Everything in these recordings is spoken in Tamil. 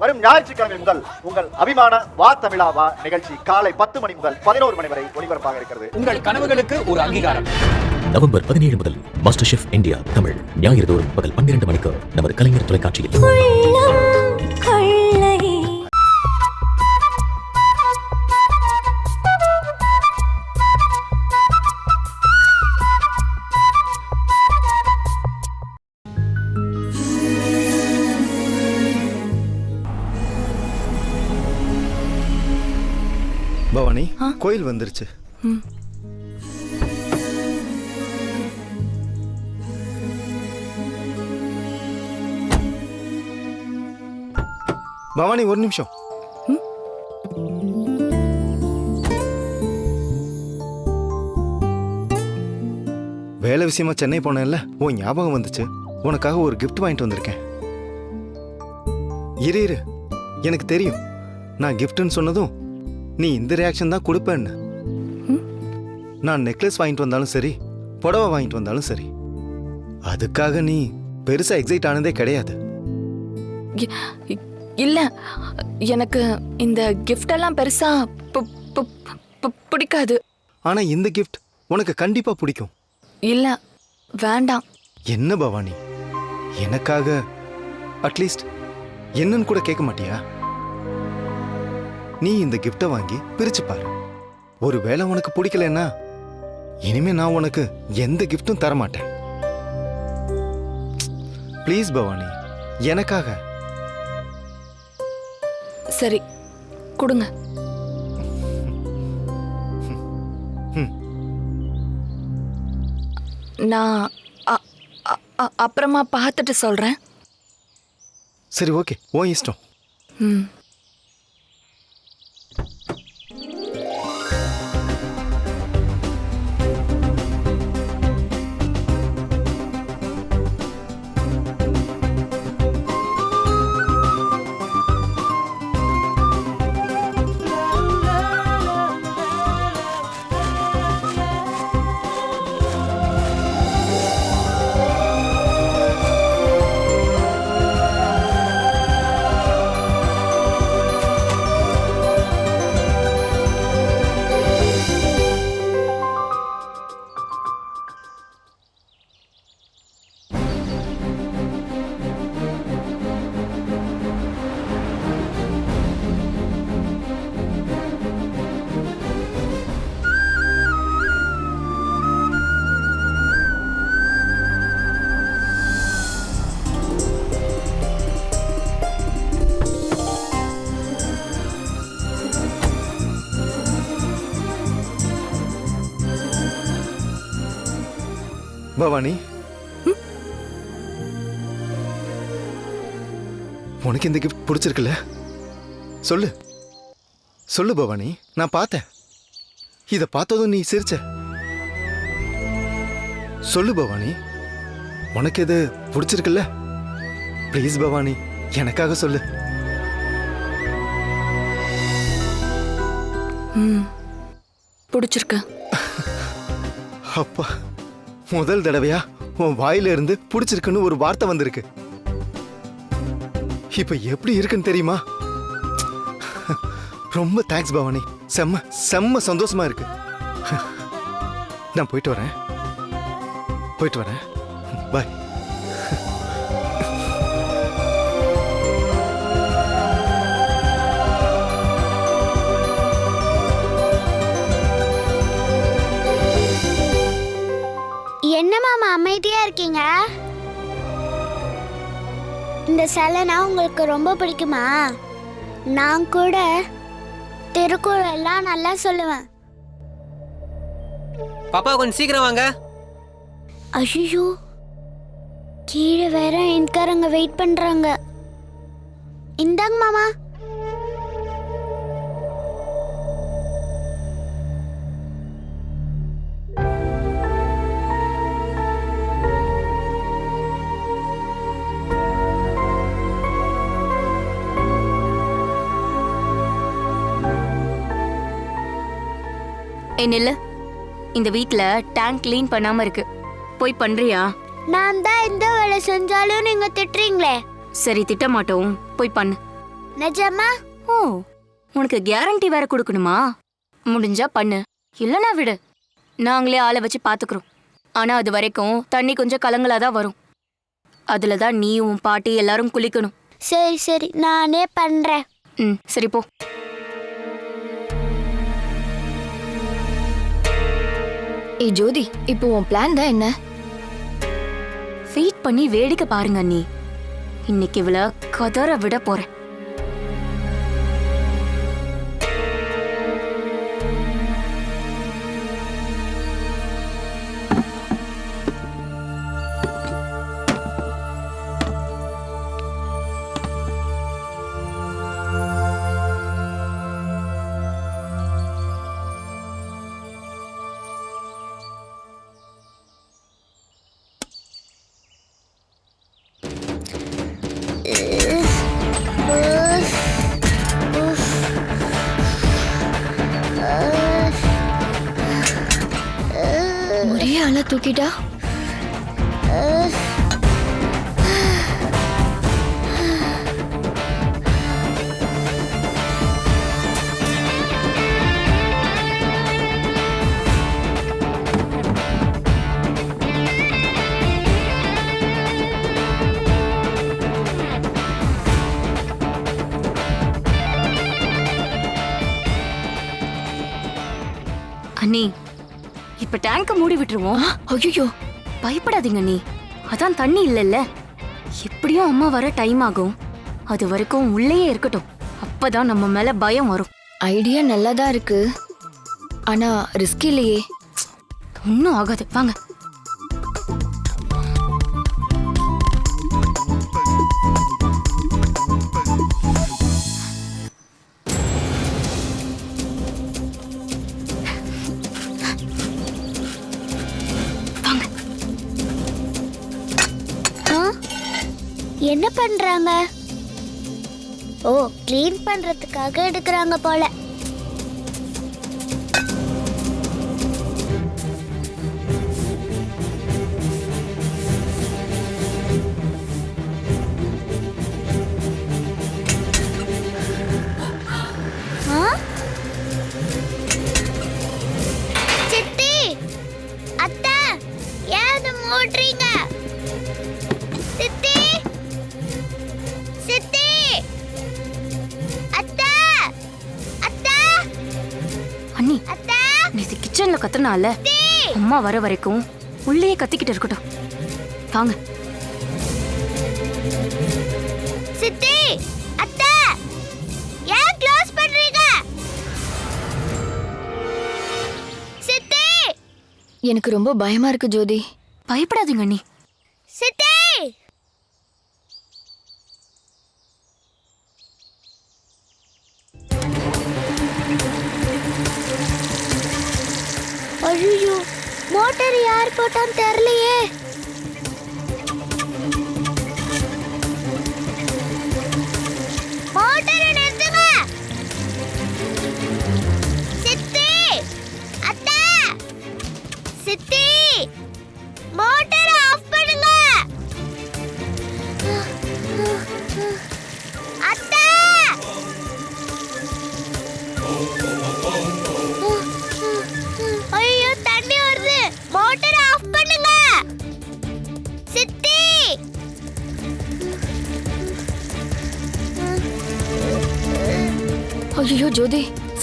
வரும் ஞாயிற்றுக்கிழமை முதல் உங்கள் அபிமான வா தமிழா வா நிகழ்ச்சி காலை பத்து மணி முதல் பதினோரு மணி வரை ஒளிபரப்பாக இருக்கிறது. உங்கள் கனவுகளுக்கு ஒரு அங்கீகாரம். நவம்பர் பதினேழு முதல் மாஸ்டர் ஷெஃப் இந்தியா தமிழ் ஞாயிறு தோறும் பகல் பன்னிரண்டு மணிக்கு நமது கலைஞர் தொலைக்காட்சியில். கோயில் வந்துருச்சு. பவானி ஒரு நிமிஷம். வேலை விஷயமா சென்னை போனேன்ல உன் ஞாபகம் வந்துச்சு. உனக்காக ஒரு gift வாங்கிட்டு வந்திருக்கேன். இரு இரு. எனக்கு தெரியும். நான் கிஃப்ட்னு சொன்னதும் நீ இந்த ரியாக்ஷன் தான் கொடுப்பேன்னு. நான் நெக்லஸ் வாங்கிட்டு வந்தாலும் சரி புடவை வாங்கிட்டு வந்தாலும் சரி அதுக்காக நீ பெருசா எக்ஸைட் ஆனதே கிடையாது. இல்ல எனக்கு இந்த gift எல்லாம் பெருசா பிடிக்காது. ஆனா இந்த கிஃப்ட் உனக்கு கண்டிப்பா பிடிக்கும். இல்ல வேண்டாம். என்ன பவானி? எனக்காக அட்லீஸ்ட் என்னன்னு கூட கேட்க மாட்டியா? நீ இந்த கிஃப்டை வாங்கி பிரிச்சு பாரு. ஒருவேளை உனக்கு பிடிக்கலன்னா இனிமே நான் உனக்கு எந்த கிஃப்ட்டும் தர மாட்டேன் ப்ளீஸ் பவானி எனக்காக. சரி கொடுங்க. நான் அப்புறமா பார்த்துட்டு சொல்றேன். சரி ஓகே. உன் இஷ்டம். ம். பவானி. உனக்கு இந்த கிஃப்ட் பிடிச்சிருக்குல்ல? சொல்லு. சொல்லு பவானி நான் பார்த்தேன். இத பார்த்ததும் நீ சிரிச்ச. சொல்லு பவானி உனக்கு இது பிடிச்சிருக்குல்ல? ப்ளீஸ் பவானி எனக்காக சொல்லு. பிடிச்சிருக்கு. அப்பா. முதல் தடவையா? உன் வாயில இருந்து பிடிச்சிருக்குன்னு ஒரு வார்த்தை வந்திருக்கு. இப்ப எப்படி இருக்குன்னு தெரியுமா? ரொம்ப தேங்க்ஸ் பவானி. செம்ம செம்ம சந்தோஷமா இருக்கு. நான் போயிட்டு வரேன். போயிட்டு வரேன். பாய் என்ன மாமா அமைதியா இருக்கீங்க? இந்த சிலைனா உங்களுக்கு ரொம்ப பிடிக்குமா? நான் கூட திருக்குறள் எல்லாம் நல்லா சொல்லுவேன். பாப்பா கொஞ்சம் சீக்கிரம் வாங்க. ஐயோ கீழே வேற என்காரங்க வெயிட் பண்றாங்க. இந்தாங்க மாமா. நில்லு. இந்த வீட்ல டேங்க் க்ளீன் பண்ணாம இருக்கு. போய் பண்றியா? நான் தான் எந்த வேலை செஞ்சாலும் நீங்க திட்டுறீங்களே. சரி திட்ட மாட்டோம். போய் பண்ணு. நிஜமா? ஓ உனக்கு கேரண்டி வேற கொடுக்கணுமா? முடிஞ்சா பண்ணு. இல்லனா விடு. நாங்களே ஆளை வச்சு பாத்துக்கிறோம். ஆனா அது வரைக்கும் தண்ணி கொஞ்சம் கலங்கலா தான் வரும். அதுல தான் நீ உன் பாட்டி எல்லாரும் குளிக்கணும். சரி சரி. நானே பண்றேன். ம் சரி போ. ஏய் ஜோதி இப்போ உன் பிளான் தான் என்ன? வெயிட் பண்ணி வேடிக்கை பாருங்க நீ இன்னைக்கு இவள கதற விட போறேன். மூடி விட்டுருவோம். ஐயோ பயப்படாதீங்க நீ. அதான் தண்ணி இல்லைல்ல. எப்படியும் அம்மா வர டைம் ஆகும். அது வரைக்கும் உள்ளேயே இருக்கட்டும். அப்பதான் நம்ம மேல பயம் வரும். ஐடியா நல்லா தான் இருக்கு. ஆனா ரிஸ்க் இல்லையே. ஒன்றும் ஆகாது. வாங்க வாங்க. பண்றாங்க? ஓ க்ளீன் பண்றதுக்காக எடுக்கிறாங்க போல. கிச்சன்ல கத்துனால அம்மா வர வரைக்கும் உள்ளேயே கத்திக்கிட்டு இருக்கட்டும். வாங்க. சித்தி அத்தா ஏன் க்ளோஸ் பண்றீங்க? சித்தி! எனக்கு ரொம்ப பயமா இருக்கு ஜோதி. பயப்படாதீங்க அண்ணி. ஐயோ மோட்டார் யார் போட்டான்னு தெரியலையே.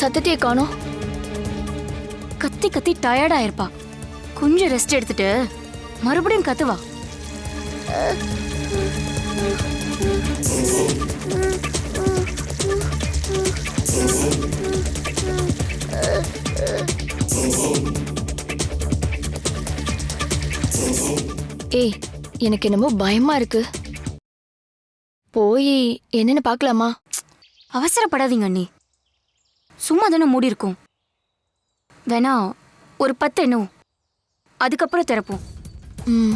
சத்தத்தையே காணும். கத்தி கத்தி டயர்டா இருப்பா கொஞ்சம் ரெஸ்ட் எடுத்துட்டு மறுபடியும் கத்துவா. ஏய் எனக்கு என்னமோ பயமா இருக்கு. போய் என்னன்னு பார்க்கலாமா? அவசரப்படாதீங்க அண்ணி. சும்மா தானே மூடி இருக்கும் வேணா ஒரு பத்து எண்ணுவோம் அதுக்கப்புறம் திறப்போம். ம்.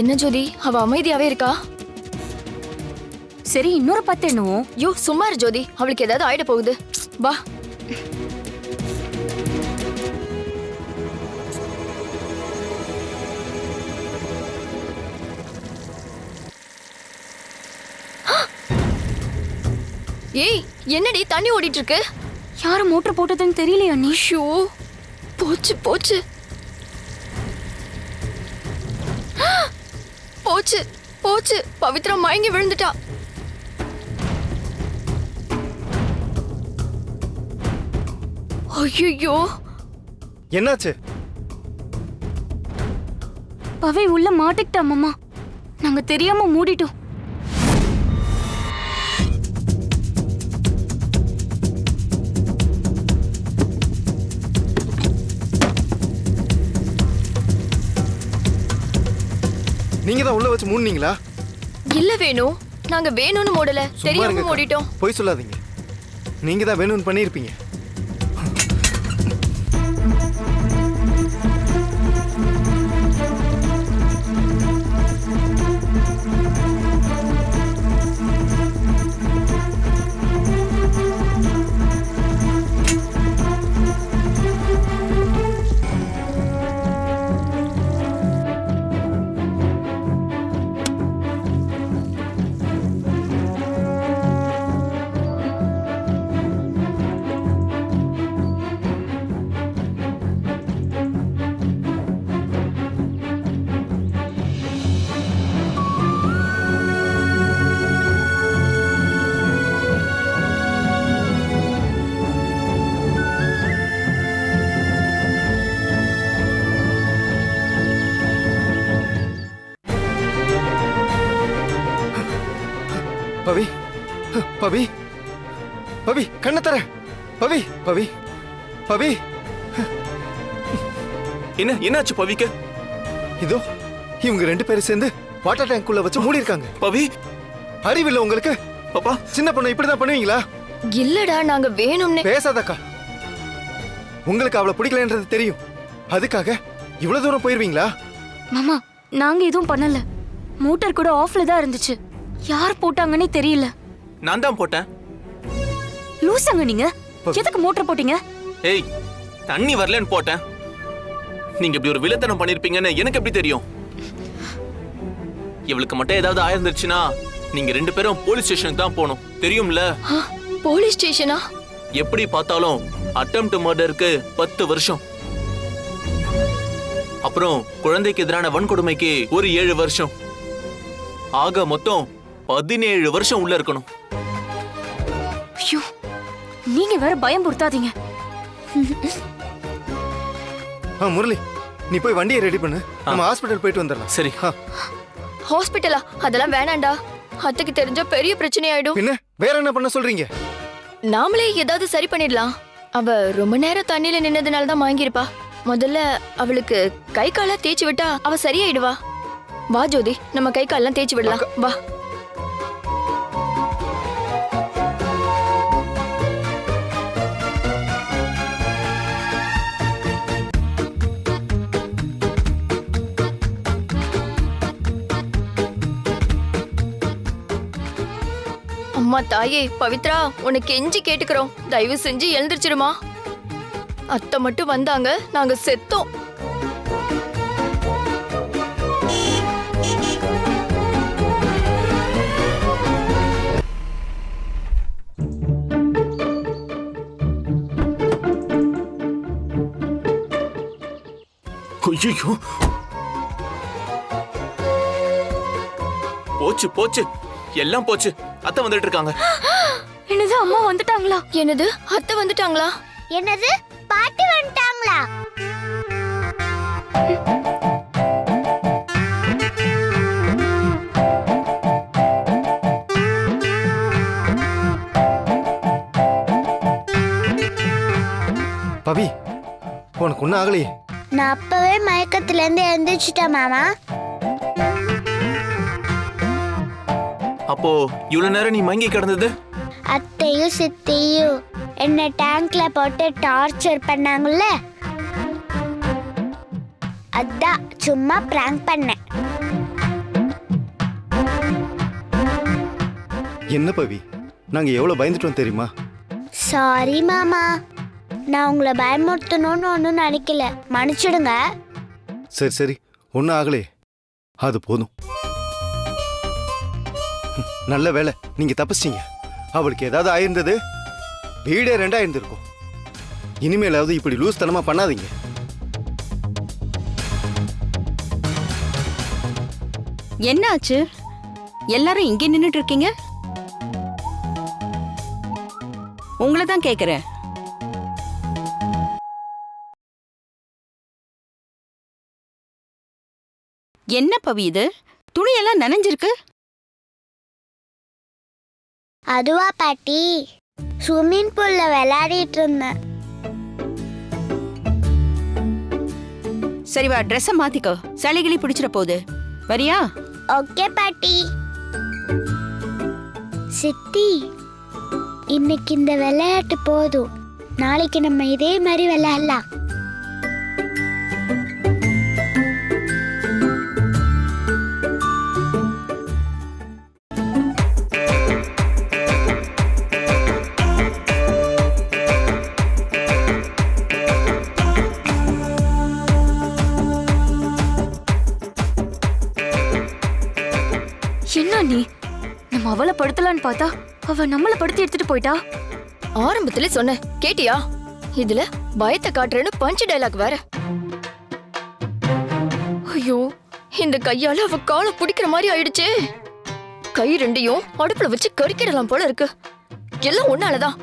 என்ன ஜோதி? அவ அமைதியாவே இருக்கா? சரி இன்னொரு பத்து எண்ணுவோம். யோ சும்மா இரு ஜோதி. அவளுக்கு ஏதாவது ஆயிட போகுது. வா. ஏய் என்னடி தண்ணி ஓடிட்டு இருக்கு? யாரு மோட்டர் போட்டதுன்னு தெரியலையா நீ? ஷோ போச்சு போச்சு. போச்சு போச்சு. பவித்ரா மயங்கி விழுந்துட்டா. ஐயோ என்னாச்சு? பவி உள்ள மாட்டிக்கிட்டா மாமா. நாங்க தெரியாம மூடிட்டோம். நீங்க தான் உள்ள வச்சு மூடுனீங்களா? இல்ல வேணும் நாங்க வேணும்னு மூடல தெரியாம. மூடிட்டோம். பொய் சொல்லாதீங்க. நீங்க தான் வேணும்னு பண்ணியிருப்பீங்க. பவி. பவி. பவி கண்ணை தர. பவி பவி. பவி. என்ன என்னாச்சு பவிக்கு? இதோ இவங்க ரெண்டு பேரும் சேர்ந்து வாட்டர் டேங்க் உள்ள வச்சு மூடி இருக்காங்க பவி. அறிவில்லை உங்களுக்கு? பாப்பா. சின்ன பொண்ணு இப்படிதான் பண்ணுவீங்களா? இல்லடா நாங்க வேணும்னே பேசாதக்கா. உங்களுக்கு அவளை பிடிக்கலன்றது தெரியும். அதுக்காக இவ்வளவு தூரம் போயிருவீங்களா? மாமா நாங்க எதுவும் பண்ணல. மோட்டார் கூட ஆஃப்ல தான் இருந்துச்சு. யார் போட்டாங்கன்னே தெரியல. நான் தான் போட்டேன். லூசங்க நீங்க. எதுக்கு மோட்டார் போட்டீங்க? ஏய் தண்ணி வரலன்னு போட்டேன். நீங்க இப்படி ஒரு வில்லத்தனம் பண்ணிருப்பீங்கன்னு எனக்கு எப்படி தெரியும்? இவளுக்கு மட்டும் ஏதாவது ஆயிருந்துச்சுன்னா நீங்க ரெண்டு பேரும் போலீஸ் ஸ்டேஷனுக்கு தான் போகணும். தெரியும்ல? போலீஸ் ஸ்டேஷனா? எப்படி பார்த்தாலும் அட்டம் டு மர்டருக்கு பத்து வருஷம். அப்புறம் குழந்தைக்கு எதிரான வன்கொடுமைக்கு ஒரு ஏழு வருஷம். ஆக மொத்தம் பதினேழு வருஷம் உள்ள இருக்கணும். ஐயோ நீங்க வேற பயம் பொருத்தாதீங்க ஆ முரளி நீ போய் வண்டியை ரெடி பண்ணு. நம்ம ஹாஸ்பிட்டல் போயிட்டு வந்துடலாம். சரி. ஹாஸ்பிட்டலா அதெல்லாம் வேணாம்டா. அத்தைக்கு தெரிஞ்சா பெரிய பிரச்சனை ஆயிடும் பின்ன வேற என்ன பண்ண சொல்றீங்க? நாமளே ஏதாவது சரி பண்ணிடலாம். அவ ரொம்ப நேரம் தண்ணியில நின்னதுனால தான் வாங்கியிருப்பா. முதல்ல அவளுக்கு கை கால தேய்ச்சி விட்டா அவ சரியாயிடுவா. வா ஜோதி நம்ம கை காலெல்லாம் தேய்ச்சி விடலாம். வா. தாயே பவித்ரா உனக்கு எஞ்சி கேட்டுக்கிறோம். தயவு செஞ்சு எழுந்திருச்சிருமா. அத்தை மட்டும் வந்தாங்க நாங்க செத்தோம். ஐயோ போச்சு போச்சு. எல்லாம் போச்சு. அத்தை வந்துட்டு இருக்காங்க என்னது அம்மா வந்துட்டாங்களா? என்னது அத்தை வந்துட்டாங்களா? என்னது பாட்டி வந்துட்டாங்களா? பவி உனக்கு ஒன்றும் ஆகலையே. நான் அப்பவே மயக்கத்துல இருந்து எழுந்திரிச்சிட்டேன் மாமா. அப்போ இவ்வளவு நேரம் நீ மங்கி கிடந்தது? அத்தையும் சித்தியும் என்ன டேங்க்ல போட்டு டார்ச்சர் பண்ணாங்கல்ல? அதா சும்மா பிராங்க் பண்ணேன். என்ன பவி? நாங்க எவ்வளவு பயந்துட்டோம் தெரியுமா? சாரி மாமா. நான் உங்களை பயமுறுத்தணும்னு ஒன்றும் நினைக்கல. மன்னிச்சிடுங்க. சரி சரி. ஒன்றும் ஆகலே அது போதும். நல்ல வேலை நீங்க தப்பிச்சிங்க அவளுக்கு ஏதாவது ஆயிருந்தது? வீடே ரெண்டா இருந்திருக்கும். இனிமேலாவது இப்படி லூஸ் தனமா பண்ணாதீங்க என்னாச்சு எல்லாரும் இங்கே நின்றுட்டு இருக்கீங்க? உங்களை தான் கேட்குறேன் என்ன பவி இது? துணியெல்லாம் நனைஞ்சிருக்கு? அதுவா பாட்டி. ஸ்விம்மிங் பூல்ல விளையாடிட்டு இருந்தேன். சரி வா ட்ரெஸ்ஸை மாத்திக்கோ. சளிகிளி பிடிச்சிட போகுது. வரியா? ஓகே பாட்டி. சித்தி இன்னைக்கு இந்த விளையாட்டு போதும். நாளைக்கு நம்ம இதே மாதிரி விளையாடலாம். பார்த்தா அவ நம்மள படுத்தி எடுத்துட்டு போயிட்டா. ஆரம்பத்துல சொன்னேன் கேட்டியா? இதுல பயத்தை காட்டுறேன்னு பஞ்சு டைலாக் வேற. ஐயோ இந்த கையால அவ காலை பிடிக்கிற மாதிரி ஆயிடுச்சே. கை ரெண்டையும் அடுப்புல வச்சு கறிக்கிடலாம் போல இருக்கு. எல்லாம் ஒன்னாலதான்.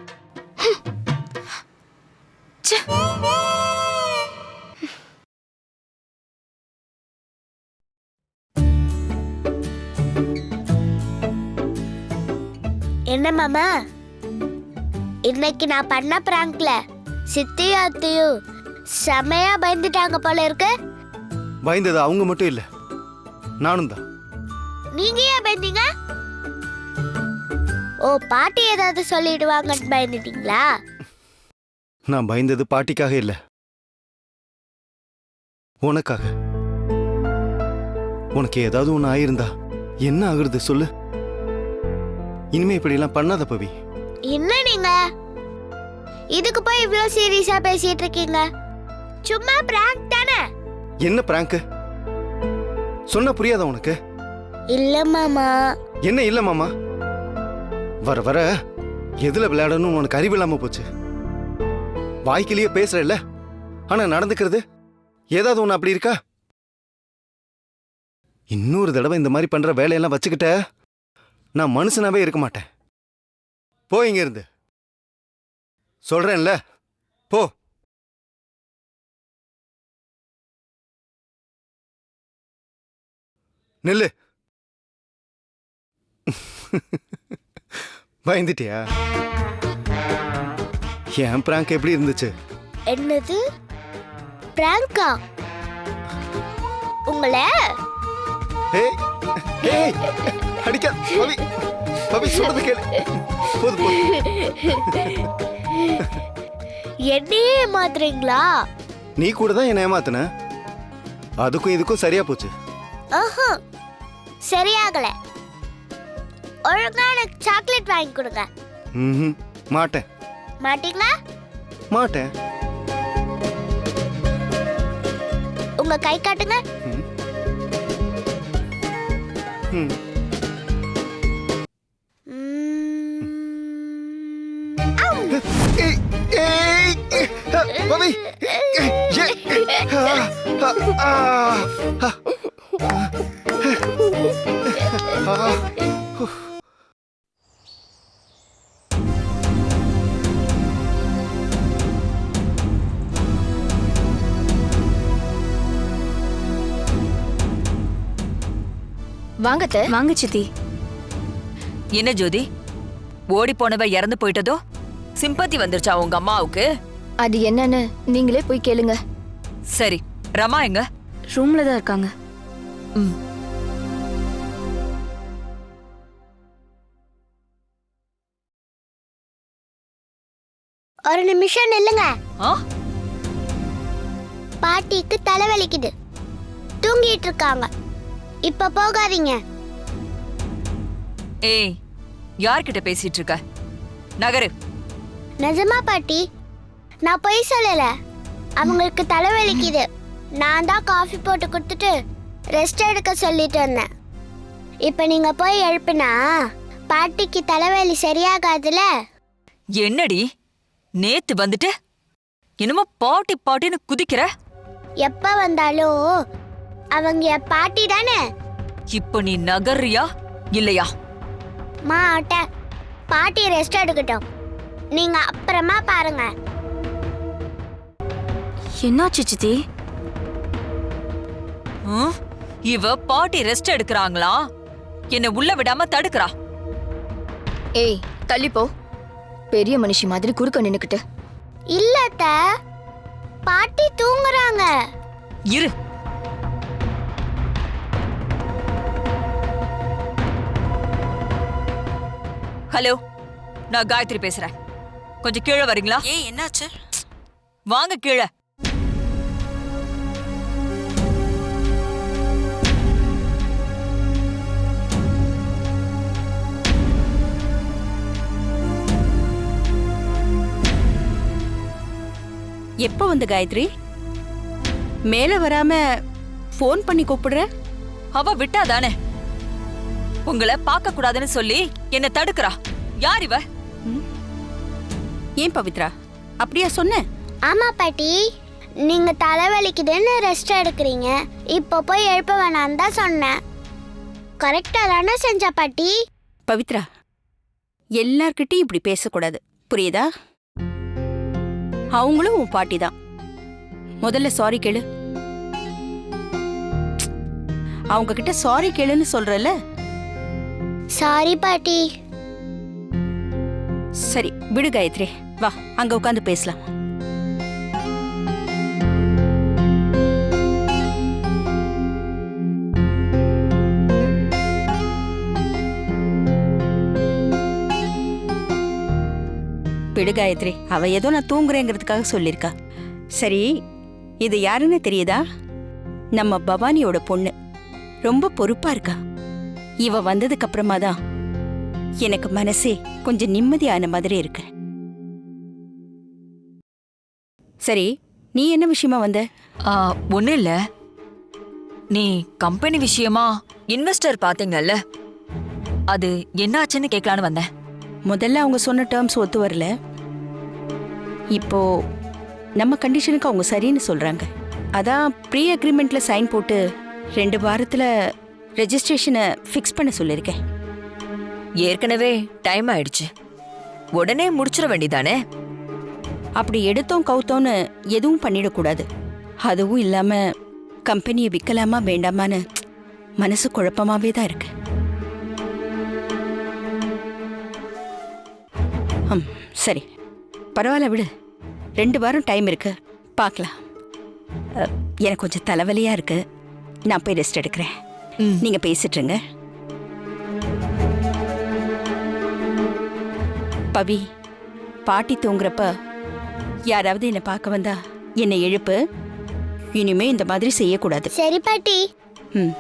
என்ன மாமா? இன்னைக்கு நான் பண்ண பிராங்க்ல சித்தியும் அத்தையும் செமையா பயந்துட்டாங்க போல இருக்கு. பயந்தது அவங்க மட்டும் இல்ல நானும் தான். நீங்க ஏன் பயந்தீங்க? ஓ பாட்டி ஏதாவது சொல்லிடுவாங்கன்னு பயந்துட்டீங்களா? நான் பயந்தது பாட்டிக்காக இல்ல உனக்காக. உனக்கு ஏதாவது ஒன்று ஆயிருந்தா என்ன ஆகுறது சொல்லு. இனிமே இப்படியெல்லாம் பண்ணாத பவி. என்ன நீங்க? இதுக்கு போய் இவ்ளோ சீரியஸா பேசிட்டு இருக்கீங்க? சும்மா பிராங்க் தானே? என்ன பிராங்க் சொன்ன புரியாத உனக்கு? இல்ல மாமா. என்ன இல்ல மாமா? வர வர. எதுல விளையாடணும்னு உனக்கு அறிவு இல்லாம போச்சு. வாய்க்கிலேயே பேசுறல்ல ஆனா நடந்துக்கிறது? ஏதாவது ஒண்ணு அப்படி இருக்கா? இன்னொரு தடவை இந்த மாதிரி பண்ற வேலையெல்லாம் வச்சுக்கிட்ட. நான் மனுஷனாவே இருக்க மாட்டேன். போ இங்க இருந்து சொல்றேன்ல. போ. நில்லு. பயந்துட்டியா? என் பிராங்க் எப்படி இருந்துச்சு? என்னது? பிராங்கா உங்களை? ஏய் ஏய் அடிக்க பவி பவி சொல்றது கேளு. போது போது. என்னையே ஏமாத்துறீங்களா? நீ கூட தான் என்ன ஏமாத்துன. அதுக்கும் இதுக்கும் சரியா போச்சு. ஆஹா சரியாகல. ஒழுங்கா எனக்கு சாக்லேட் வாங்கி கொடுங்க. ம் மாட்டேன். மாட்டீங்களா? மாட்டேன். உங்க கை காட்டுங்க. ம். ம்ம். வாங்கத்த வாங்க சித்தி. என்ன ஜோதி? ஓடி போனவ இறந்து போயிட்டதோ? சிம்பத்தி வந்துருச்சா உங்க அம்மாவுக்கு? அது என்னன்னு நீங்களே போய் கேளுங்க. சரி ரமா எங்க? ரூம்ல தான் இருக்காங்க. ம். ஒரு நிமிஷம் நில்லுங்க. ஆ? பாட்டிக்கு தலைவலிக்குது தூங்கிட்டு இருக்காங்க இப்ப போகாதீங்க. ஏய் யார்கிட்ட பேசிட்டு இருக்க நகரு. நிஜமா பாட்டி நான் பொய் சொல்லல. அவங்களுக்கு தலைவலிக்குது நான் தான் காஃபி போட்டு கொடுத்துட்டு ரெஸ்ட் எடுக்க சொல்லிட்டு வந்தேன். இப்போ நீங்க போய் எழுப்புனா பாட்டிக்கு தலைவலி சரியாகாதுல? என்னடி? நேத்து வந்துட்டு என்னமோ பாட்டி பாட்டின்னு குதிக்கிற? எப்ப வந்தாலும் அவங்க என் பாட்டி தானே? இப்போ நீ நகர்றியா? இல்லையா? மாட்ட பாட்டி ரெஸ்ட் எடுக்கட்டும். நீங்க அப்புறமா பாருங்க. என்னாச்சு சித்தி? இவ பாட்டி ரெஸ்ட் எடுக்கறாங்களா? என்ன உள்ள விடாம தடுக்கறா. ஏய் தள்ளி போ பெரிய மனுஷி மாதிரி குறுக்க நின்னுக்கிட்டு. இல்ல. பாட்டி தூங்குறாங்க. இரு. ஹலோ நான் காயத்ரி பேசுறேன். கொஞ்சம் கீழே வரீங்களா? ஏன் என்னாச்சு? வாங்க கீழே. எப்போ வந்த காயத்ரி? மேல வராம ஃபோன் பண்ணி கூப்பிடுற? அவ விட்டாதானே? உங்களை பார்க்க கூடாதுன்னு சொல்லி என்ன தடுக்கறா. யார் இவ? ஏன் பவித்ரா? அப்படியா சொன்ன? ஆமா பாட்டி. நீங்க தலைவலிக்குதுன்னு ரெஸ்ட் எடுக்கிறீங்க. இப்போ போய் எழுப்ப வேணாம் தான் சொன்னேன். கரெக்டா தானே செஞ்ச பாட்டி? பவித்ரா எல்லார்கிட்டயும் இப்படி பேசக்கூடாது. புரியுதா? அவங்களும் உன் பாட்டி தான் முதல்ல சாரி கேளு. அவங்க கிட்ட சாரி கேளுன்னு சொல்றல சாரி பாட்டி. சரி விடு காயத்ரி. வா அங்க உட்காந்து பேசலாம். விடு காயத்ரி. அவ ஏதோ நான் தூங்குறேங்கிறதுக்காக சொல்லியிருக்கா சரி இது யாருன்னு தெரியுதா? நம்ம பவானியோட பொண்ணு. ரொம்ப பொறுப்பா இருக்கா. இவ வந்ததுக்கு அப்புறமா தான் எனக்கு மனசே கொஞ்சம் நிம்மதியான மாதிரி இருக்கு. சரி நீ என்ன விஷயமா வந்த? ஒன்றும் இல்லை இல்ல. நீ கம்பெனி விஷயமா இன்வெஸ்டர் பாத்தீங்கல்ல? அது என்னாச்சுன்னு கேட்கலான்னு வந்தேன். முதல்ல அவங்க சொன்ன டேர்ம்ஸ் ஒத்து வரல. இப்போ நம்ம கண்டிஷனுக்கு அவங்க சரின்னு சொல்றாங்க. அதான் ப்ரீ அக்ரிமெண்ட்ல சைன் போட்டு ரெண்டு வாரத்துல ரெஜிஸ்ட்ரேஷனை ஃபிக்ஸ் பண்ண சொல்லியிருக்கேன். ஏற்கனவே டைம் ஆயிடுச்சு. உடனே முடிச்சிட வேண்டியதானே? அப்படி எடுத்தோம் கவுத்தோன்னு எதுவும் பண்ணிடக்கூடாது. அதுவும் இல்லாம கம்பெனியை விற்கலாமா வேண்டாமான்னு மனசு குழப்பமாவே தான் இருக்கு. ம் சரி. பரவாயில்ல விடு. ரெண்டு வாரம் டைம் இருக்கு. பார்க்கலாம். எனக்கு கொஞ்சம் தலைவலியா இருக்கு. நான் போய் ரெஸ்ட் எடுக்கிறேன். ம். நீங்க பேசிட்டு இருங்க பவி பாட்டி தூங்குறப்ப யாராவது என்னை பார்க்க வந்தா என்னை எழுப்பு. இனிமே இந்த மாதிரி செய்யக்கூடாது. சரி பாட்டி. ம்.